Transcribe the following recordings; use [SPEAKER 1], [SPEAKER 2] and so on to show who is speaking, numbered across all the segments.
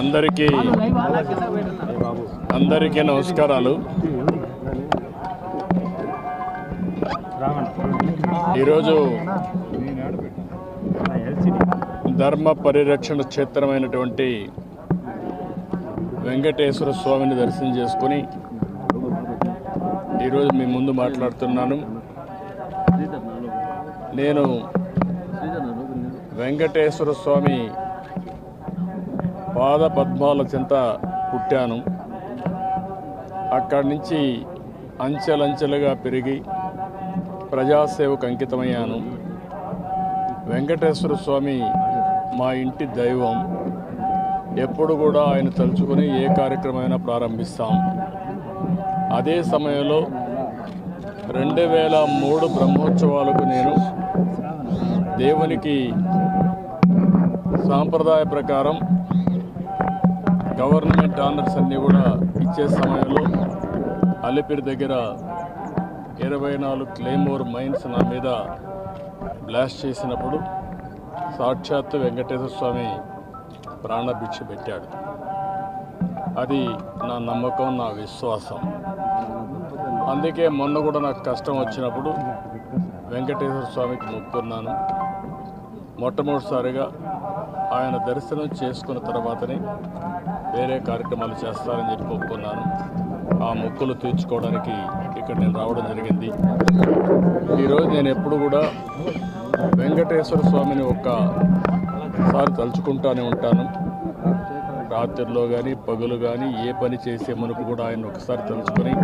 [SPEAKER 1] అందరికీ అందరికీ నమస్కారాలు. ఈరోజు ధర్మ పరిరక్షణ క్షేత్రమైనటువంటి వెంకటేశ్వర స్వామిని దర్శనం చేసుకుని ఈరోజు మీ ముందు మాట్లాడుతున్నాను. నేను వెంకటేశ్వర స్వామి పాద పద్మాల చెంత పుట్టాను. అక్కడి నుంచి అంచెలంచెలుగా పెరిగి ప్రజాసేవకు అంకితమయ్యాను. వెంకటేశ్వర స్వామి మా ఇంటి దైవం. ఎప్పుడు కూడా ఆయన తలుచుకొని ఏ కార్యక్రమమైనా ప్రారంభిస్తాం. అదే సమయంలో రెండు వేల మూడు బ్రహ్మోత్సవాలకు నేను దేవునికి సాంప్రదాయ ప్రకారం గవర్నమెంట్ ఆనర్స్ అన్నీ కూడా ఇచ్చే సమయంలో అలిపిరి దగ్గర ఇరవై నాలుగు క్లెయిమోర్ మైన్స్ నా మీద బ్లాస్ట్ చేసినప్పుడు సాక్షాత్తు వెంకటేశ్వర స్వామి ప్రాణభిక్ష పెట్టాడు. అది నా నమ్మకం నా విశ్వాసం. అందుకే మొన్న కూడా నాకు కష్టం వచ్చినప్పుడు వెంకటేశ్వర స్వామికి మొక్కున్నాను. మొట్టమొదటిసారిగా ఆయన దర్శనం చేసుకున్న తర్వాతనే వేరే కార్యక్రమాలు చేస్తారని చెప్పి ఒప్పుకున్నాను. ఆ మొక్కులు తీర్చుకోవడానికి ఇక్కడ నేను రావడం జరిగింది. ఈరోజు నేను ఎప్పుడు కూడా వెంకటేశ్వర స్వామిని ఒక్కసారి తలుచుకుంటానే ఉంటాను. రాత్రిలో కానీ పగులు కానీ ఏ పని చేసే మునుపు కూడా ఆయన ఒకసారి తలుచుకొని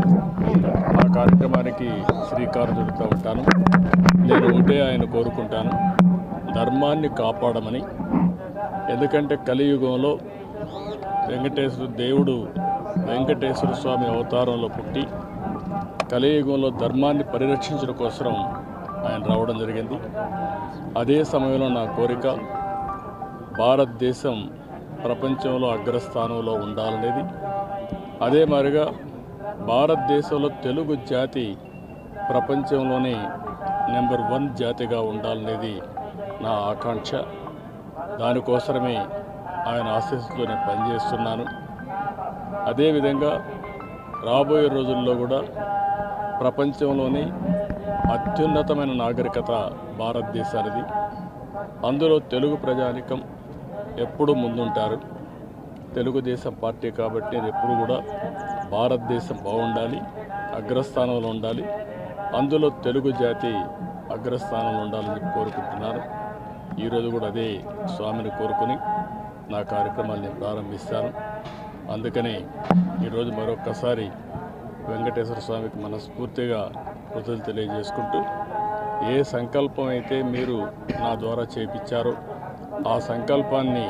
[SPEAKER 1] ఆ కార్యక్రమానికి శ్రీకారం చుడుతూ ఉంటాను. నేను ఉంటే ఆయన కోరుకుంటాను. ధర్మాన్ని కాపాడమని. ఎందుకంటే కలియుగంలో వెంకటేశ్వర దేవుడు వెంకటేశ్వర స్వామి అవతారంలో పుట్టి కలియుగంలో ధర్మాన్ని పరిరక్షించడం కోసం ఆయన రావడం జరిగింది. అదే సమయంలో నా కోరిక భారతదేశం ప్రపంచంలో అగ్రస్థానంలో ఉండాలనేది. అదే మాదిరిగా భారతదేశంలో తెలుగు జాతి ప్రపంచంలోనే నెంబర్ వన్ జాతిగా ఉండాలనేది నా ఆకాంక్ష. దానికోసమే ఆయన ఆశీస్సుతో నేను పనిచేస్తున్నాను. అదేవిధంగా రాబోయే రోజుల్లో కూడా ప్రపంచంలోని అత్యున్నతమైన నాగరికత భారతదేశానిది. అందులో తెలుగు ప్రజానికం ఎప్పుడూ ముందుంటారు. తెలుగుదేశం పార్టీ కాబట్టి నేను ఎప్పుడు కూడా భారతదేశం బాగుండాలి అగ్రస్థానంలో ఉండాలి. అందులో తెలుగు జాతి అగ్రస్థానంలో ఉండాలని కోరుకుంటున్నారు కోరుకుంటున్నాను. ఈరోజు కూడా అదే స్వామిని కోరుకుని నా కార్యక్రమాలు నేను ప్రారంభిస్తాను. అందుకని ఈరోజు మరొక్కసారి వెంకటేశ్వర స్వామికి మనస్ఫూర్తిగా కృతులు తెలియజేసుకుంటూ ఏ సంకల్పం అయితే మీరు నా ద్వారా చేపించారో ఆ సంకల్పాన్ని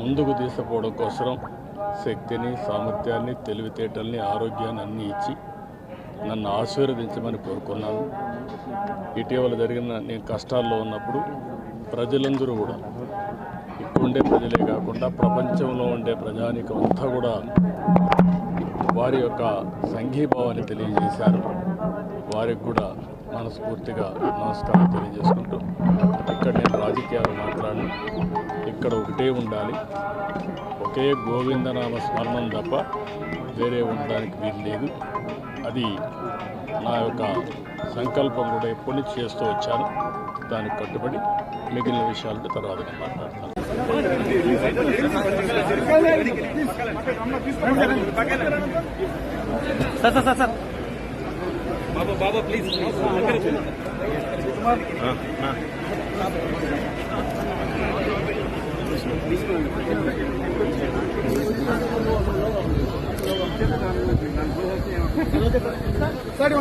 [SPEAKER 1] ముందుకు తీసుకుపోవడం కోసం శక్తిని సామర్థ్యాన్ని తెలివితేటల్ని ఆరోగ్యాన్ని అన్నీ ఇచ్చి నన్ను ఆశీర్వదించమని కోరుకున్నాను. ఇటీవల జరిగిన నేను కష్టాల్లో ఉన్నప్పుడు ప్రజలందరూ కూడా ఇక్కడ ఉండే ప్రజలే కాకుండా ప్రపంచంలో ఉండే ప్రజానికం అంతా కూడా వారి యొక్క సంఘీభావాన్ని తెలియజేశారు. వారికి కూడా మనస్ఫూర్తిగా నమస్కారం తెలియజేసుకుంటూ ఇక్కడ నేను రాజకీయాలు మాట్లాడను. ఇక్కడ ఒకటే ఉండాలి. ఒకే గోవిందనామ స్మరణం తప్ప వేరే ఉండడానికి వీలు లేదు అది నా యొక్క సంకల్పం కూడా ఎప్పటి నుంచి చేస్తూ వచ్చాను దానికి కట్టుబడి మిగిలిన విషయాలతో తర్వాత నేను మాట్లాడతాను
[SPEAKER 2] సార్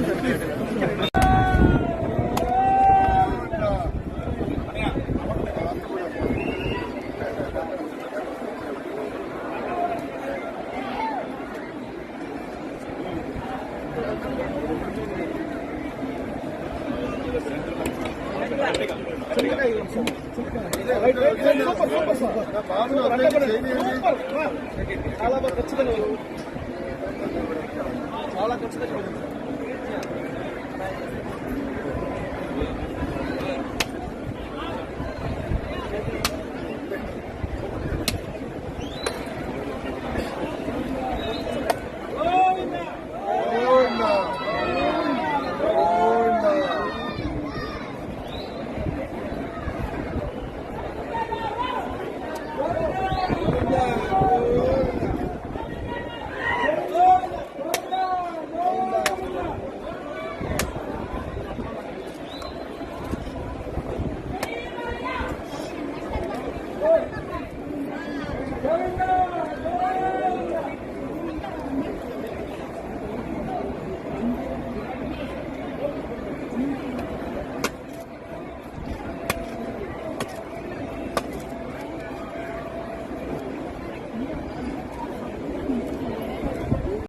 [SPEAKER 3] చాలా ఖచ్చితంగా చాలా ఖచ్చితంగా Good.